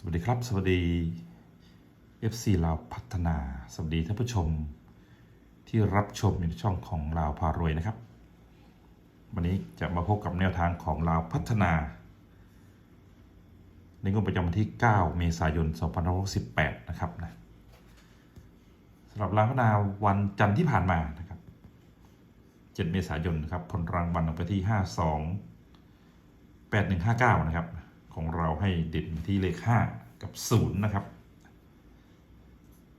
สวัสดีครับ สวัสดี FC ลาวพัฒนา สวัสดีท่านผู้ชม ที่รับชมในช่องของลาวพารวยนะครับ วันนี้จะมาพบกับแนวทางของลาวพัฒนา ในงวดประจำวันที่ 9 เมษายน 2568 นะครับนะสำหรับลาวพัฒนาวันจันทร์ที่ผ่านมานะครับ 7 เมษายนนะครับผลรางวัลออกไปที่ 52 8159 นะครับ ของเราให้เด่นที่เลข 5 กับ 0 นะครับ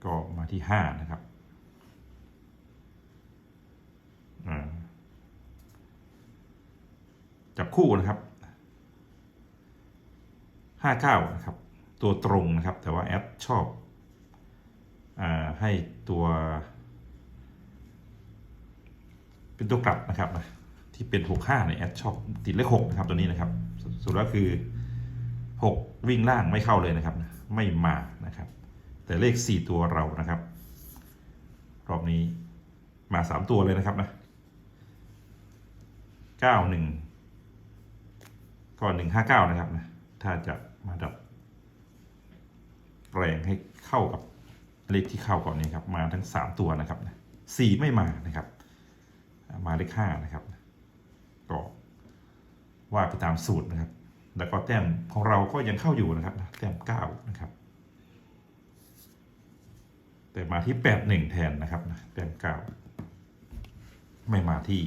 ก็มาที่ 5 นะครับจับคู่นะครับ 59 นะครับ ตัวตรงนะครับ แต่ว่าแอปชอบอให้ตัว เป็นตัวกลับนะครับนะที่เป็น 65 ในแอดชอบติดเลข6นะครับ ตัวนี้นะครับสสุดแล้วคือ 6 วิ่งล่างไม่เข้าเลยนะครับนะไม่มานะครับ แต่เลข 4 ตัวเรานะครับ รอบนี้มา 3 ตัวเลยนะครับนะ91ก็159 นะครับนะถ้าจะมาดับแปลงให้เข้ากับเลขที่เข้าก่อนนี้ครับ มาทั้ง 3 ตัวนะครับนะ4ไม่มานะครับ มาเลขห้านะครับ ก็ว่าไปตามสูตรนะครับ แล้วก็แต้มของเราก็ยังเข้าอยู่นะครับ แต้มเก้านะครับ แต่มาที่แปดหนึ่งแทนนะครับแต้มเก้าไม่มาที่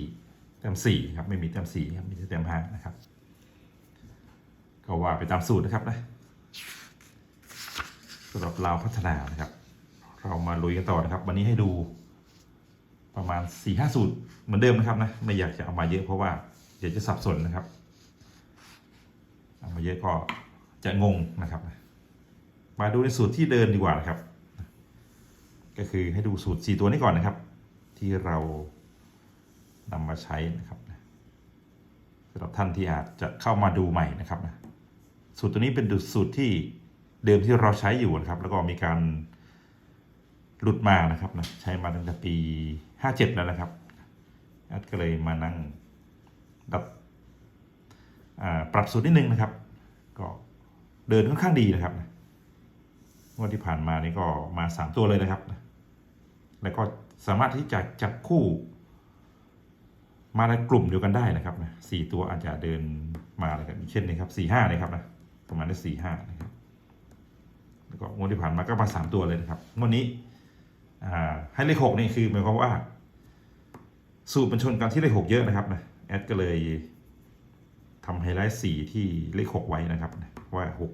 แต้มสี่ครับ ไม่มีแต้มสี่ครับมีแต่แต้มห้านะครับ ก็ว่าไปตามสูตรนะครับนะสำหรับเราพัฒนานะครับ เรามาลุยกันต่อนะครับ วันนี้ให้ดูประมาณ4ี่ห้าสูตรเหมือนเดิมนะครับนะไม่อยากจะเอามาเยอะเพราะว่าเดี๋ยวจะสับสนนะครับ เอามาเยอะก็จะงงนะครับ มาดูในสูตรที่เดินดีกว่านะครับ ก็คือให้ดูสูตร 4 ตัวนี้ก่อนนะครับ ที่เรานำมาใช้นะครับสำหรับท่านที่อาจจะเข้ามาดูใหม่นะครับนะสูตรตัวนี้เป็นสูตรที่เดิมที่เราใช้อยู่นะครับ แล้วก็มีการหลุดมานะครับนะใช้มาตั้งแต่ปี 57 แล้วนะครับแอดก็เลยมานั่งดับ ปรับสูตรนิดนึงนะครับ ก็เดินค่อนข้างดีนะครับงวดที่ผ่านมานี่ก็มา 3 ตัวเลยนะครับ แล้วก็สามารถที่จะจับคู่ มาในกลุ่มเดียวกันได้นะครับนะสี่ตัวอาจจะเดินมาอะไรกันเช่นนี้ครับสี่ห้านะครับนะประมาณได้สี่ห้านะครับแล้วก็งวดที่ผ่านมาก็มาสามตัวเลยนะครับงวดนี้ให้เลขหกนี่คือหมายความว่า สูตรมันชนกันที่เลขหกเยอะนะครับนะแอดก็เลย ทำไฮไลท์สีที่เลขหกไว้นะครับว่าหก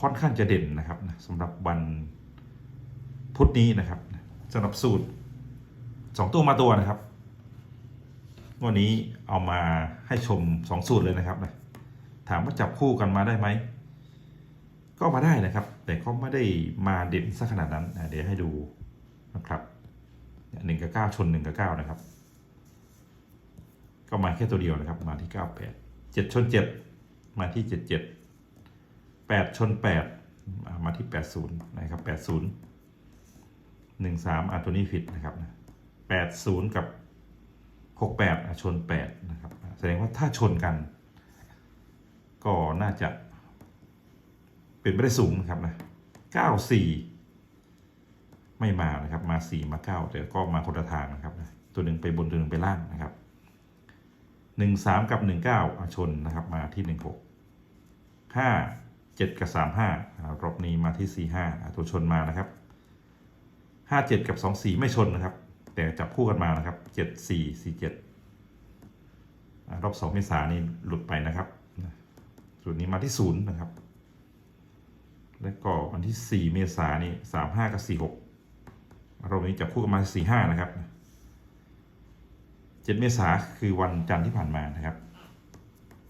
ค่อนข้างจะเด่นนะครับสำหรับวันพุธนี้นะครับสำหรับสูตรสองตัวมาตัวนะครับ วันนี้เอามาให้ชมสองสูตรเลยนะครับนะถามว่าจับคู่กันมาได้ไหม ก็มาได้นะครับ แต่ก็ไม่ได้มาเด่นสักขนาดนั้น เดี๋ยวให้ดูนะครับหนึ่งกับเก้าชนหนึ่งกับเก้านะครับ ก็มาแค่ตัวเดียวนะครับ มาที่เก้าแปดเจ็ดชนเจ็ดมาที่เจ็ดเจ็ดแปดชนแปดมาที่แปดศูนย์นะครับแปดศูนย์หนึ่งสามอะตัวนี้ผิดนะครับแปดศูนย์กับหกแปดชนแปดนะครับ แสดงว่าถ้าชนกัน ก็น่าจะ เป็นไปได้สูงนะครับนะ 94 ไม่มานะครับ มา 4 มา 9 แต่ก็มาคนละทางนะครับ ตัวหนึ่งไปบนตัวหนึ่งไปล่างนะครับ 13กับ19อาชนนะครับมาที่16 5 7กับ35รอบนี้มาที่45ตัวชนมานะครับ57กับ24ไม่ชนนะครับ แต่จับคู่กันมานะครับ74 47รอบ2เมษานี่หลุดไปนะครับส่วนนี้มาที่0นะครับ แล้วก็วันที่4เมษานี่35กับ46เรานี้จับคู่กันมา45นะครับ 7เมษาคือวันจันทร์ที่ผ่านมานะครับ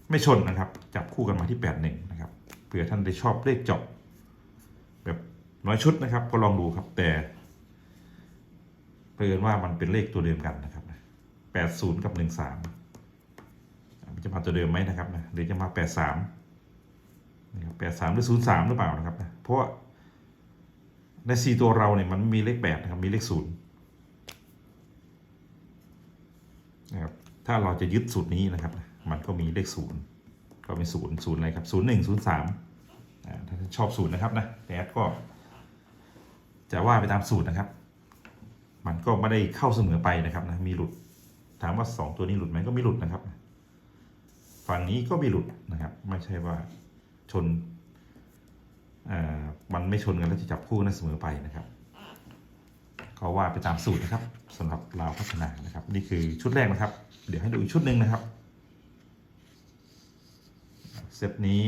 ไม่ชนนะครับ จับคู่กันมาที่81นะครับเผื่อท่านได้ชอบเลขจบแบบน้อยชุดนะครับ ก็ลองดูครับแต่เพื่อนว่ามันเป็นเลขตัวเดิมกันนะครับ80กับ13มันจะมาตัวเดิมไหมนะครับนะหรือจะมา83นะครับแปดสามหรือศูนย์สามหรือเปล่านะครับนะเพราะในสี่ตัวเราเนี่ยมันมีเลขแปดนะครับมีเลขศูนย์ นะครับถ้าเราจะยึดสูตรนี้นะครับ มันก็มีเลขศูนย์ก็มีศูนย์ศูนย์อะไรครับศูนย์หนึ่งศูนย์สามถ้าชอบสูตรนะครับนะแอดก็ จะว่าไปตามสูตรนะครับ มันก็ไม่ได้เข้าเสมอไปนะครับนะมีหลุด ถามว่าสองตัวนี้หลุดไหมก็ไม่หลุดนะครับ ฝั่งนี้ก็ไม่หลุดนะครับ ไม่ใช่ว่าชนอ่ามันไม่ชนกันแล้วจะจับคู่นั้นเสมอไปนะครับ ก็ว่าไปตามสูตรนะครับ สำหรับลาวพัฒนานะครับ นี่คือชุดแรกนะครับ เดี๋ยวให้ดูอีกชุดหนึ่งนะครับเซตนี้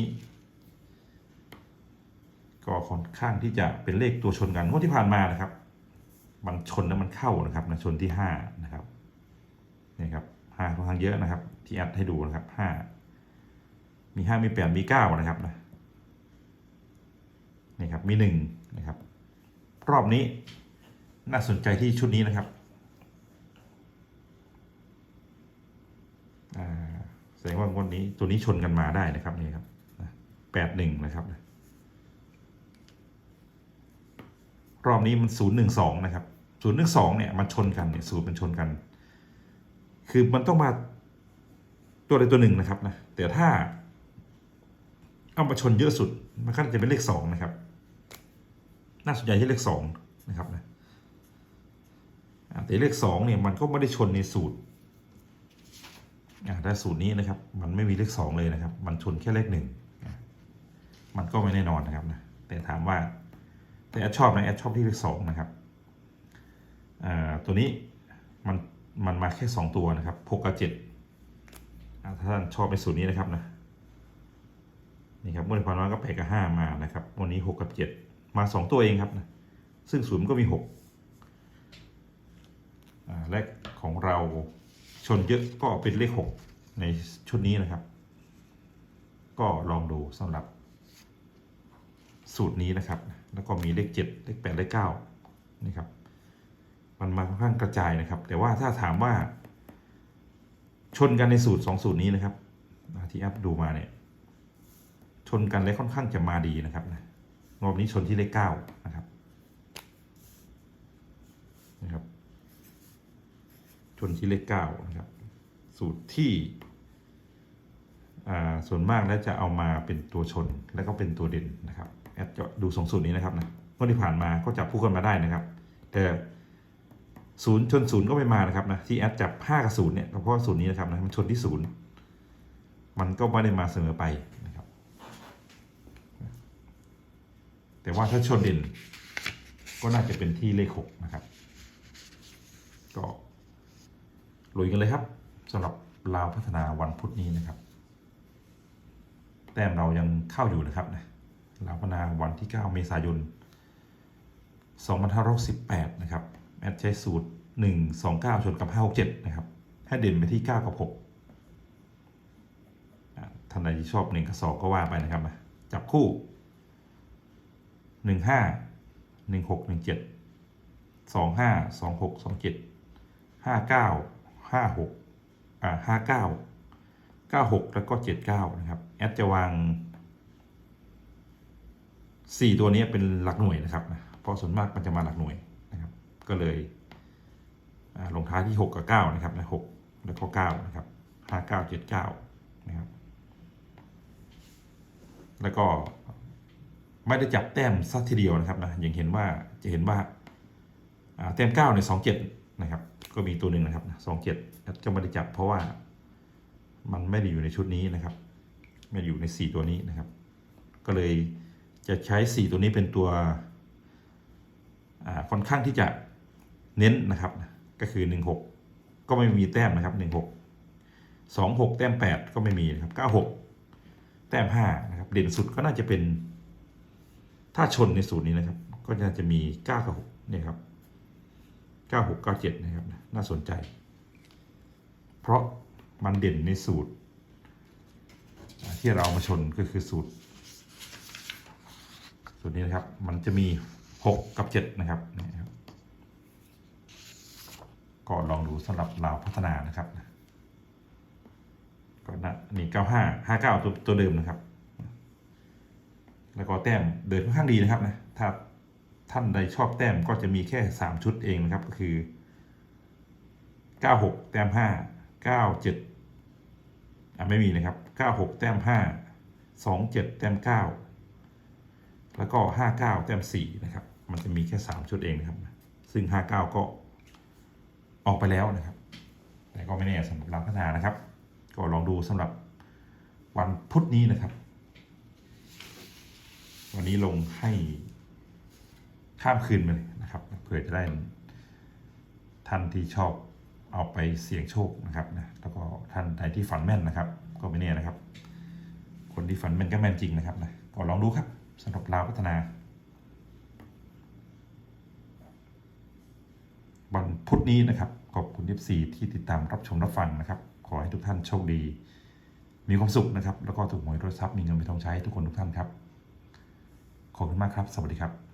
ก็ค่อนข้างที่จะเป็นเลขตัวชนกันงวดที่ผ่านมานะครับมันชนแล้วมันเข้านะครับนะชนที่ห้านะครับนี่ครับห้าค่อนข้างเยอะนะครับ ที่แอดให้ดูนะครับห้ามีห้ามีแปดมีเก้านะครับนะนี่ครับมีหนึ่งนะครับ รอบนี้น่าสนใจที่ชุดนี้นะครับอ่า แสดงว่างวดนี้ตัวนี้ชนกันมาได้นะครับนี่ครับแปดหนึ่งนะครับ รอบนี้มันศูนย์หนึ่งสองนะครับศูนย์หนึ่งสองเนี่ยมันชนกันเนี่ยศูนย์มันชนกัน คือมันต้องมาตัวใดตัวหนึ่งนะครับนะแต่ถ้าเอามาชนเยอะสุดมันก็จะเป็นเลขสองนะครับ น่าสนใจที่เลขสองนะครับนะแต่เลขสองเนี่ยมันก็ไม่ได้ชนในสูตร แต่สูตรนี้นะครับ มันไม่มีเลขสองเลยนะครับ มันชนแค่เลขหนึ่งมันก็ไม่แน่นอนนะครับนะแต่ถามว่าแต่แอดชอบนะแอดชอบที่เลขสองนะครับตัวนี้มันมันมาแค่สองตัวนะครับหกกับเจ็ดถ้าท่านชอบในสูตรนี้นะครับนะนี่ครับเมื่อความน้อยก็แปดกับห้ามานะครับ วันนี้หกกับเจ็ดมาสองตัวเองครับนะซึ่งศูนย์มันก็มีหกและของเรา ชนเยอะก็เป็นเลขหกในชุดนี้นะครับ ก็ลองดูสำหรับ สูตรนี้นะครับ แล้วก็มีเลขเจ็ดเลขแปดเลขเก้านี่ครับ มันมาค่อนข้างกระจายนะครับ แต่ว่าถ้าถามว่า ชนกันในสูตรสองสูตรนี้นะครับ ที่แอปดูมาเนี่ยชนกันและค่อนข้างจะมาดีนะครับนะรอบนี้ชนที่เลขเก้านะครับนะครับ ชนที่เลขเก้านะครับ สูตรที่ส่วนมากแล้วจะเอามาเป็นตัวชนแล้วก็เป็นตัวเด่นนะครับแอดจะดูสองสูตรนี้นะครับนะเมื่อที่ผ่านมาก็จับคู่กันมาได้นะครับ แต่ศูนย์ชนศูนย์ก็ไม่มานะครับนะที่แอดจับห้ากับศูนย์เนี่ยเพราะว่าศูนย์นี้นะครับนะมันชนที่ศูนย์มันก็ไม่ได้มาเสมอไปนะครับ แต่ว่าถ้าชนเด่นก็น่าจะเป็นที่เลขหกนะครับ ก็ ลุยกันเลยครับสำหรับลาวพัฒนาวันพุธนี้นะครับ แต้มเรายังเข้าอยู่นะครับนะลาวพัฒนาวันที่ 9 เมษายน2518 นะครับ แอดใช้สูตร 129 ชนกับ 567 นะครับ ให้เด่นไปที่ 9 กับ 6ท่านใดที่ชอบ 1 กับ 2 ก็ว่าไปนะครับนะจับคู่ 15 16 17 25 26 27 59 56อ่า59 96แล้วก็79นะครับแอดจะวางสี่ตัวนี้เป็นหลักหน่วยนะครับนะเพราะส่วนมากมันจะมาหลักหน่วยนะครับ ก็เลยลงท้ายที่6กับ9นะครับนะ6แล้วก็9นะครับ5 9 7 9นะครับ แล้วก็ไม่ได้จับแต้มสักทีเดียวนะครับนะย่างเห็นว่าจะเห็นว่าอ่าแต้ม9ใน2 7 นะครับ ก็มีตัวหนึ่งนะครับนะ2 7ก็ไม่ได้จับเพราะว่ามันไม่ได้อยู่ในชุดนี้นะครับ ไม่อยู่ใน4ตัวนี้นะครับ ก็เลยจะใช้4ตัวนี้เป็นตัวค่อนข้างที่จะเน้นนะครับ ก็คือ16ก็ไม่มีแต้มนะครับ16 26แต้ม8ก็ไม่มีนะครับ96แต้ม5นะครับเด่นสุดก็น่าจะเป็นถ้าชนในสูตรนี้นะครับ ก็น่าจะมี9กับ6เนี่ยครับ 96 97 นะครับ น่าสนใจ เพราะมันเด่นในสูตร ที่เราเอามาชนก็คือสูตรส่วนนี้นะครับ มันจะมี 6 กับ 7 นะครับนี่ครับก็ลองดูสำหรับลาพัฒนานะครับก็นะนี่ 95 59 ตัวตัวเดิมนะครับ แล้วก็แต้มเดินค่อนข้างดีนะครับนะถ้า ท่านใดชอบแต้มก็จะมีแค่ 3 ชุดเองนะครับก็คือ 96 แต้ม 5 97อะไม่มีนะครับ 96 แต้ม 5 27 แต้ม 9 แล้วก็ห้าเก้าแต้มสี่นะครับ มันจะมีแค่สามชุดเองนะครับ ซึ่งห้าเก้าก็ออกไปแล้วนะครับ แต่ก็ไม่แน่สำหรับเราพัฒนานะครับ ก็ลองดูสำหรับวันพุธนี้นะครับ วันนี้ลงให้ ข้ามคืนไปเลยนะครับเผื่อจะได้ท่านที่ชอบเอาไปเสี่ยงโชคนะครับนะแล้วก็ท่านใดที่ฝันแม่นนะครับ ก็ไม่แน่นะครับ คนที่ฝันแม่นก็แม่นจริงนะครับนะก็ลองดูครับสำหรับลาวพัฒนาวันพุธนี้นะครับ ขอบคุณ f 4ที่ติดตามรับชมรับฟังนะครับ ขอให้ทุกท่านโชคดี มีความสุขนะครับ แล้วก็ถูกหวยรถทรัพย์มีเงินมีทองใช้ทุกคนทุกท่านครับ ขอบคุณมากครับ สวัสดีครับ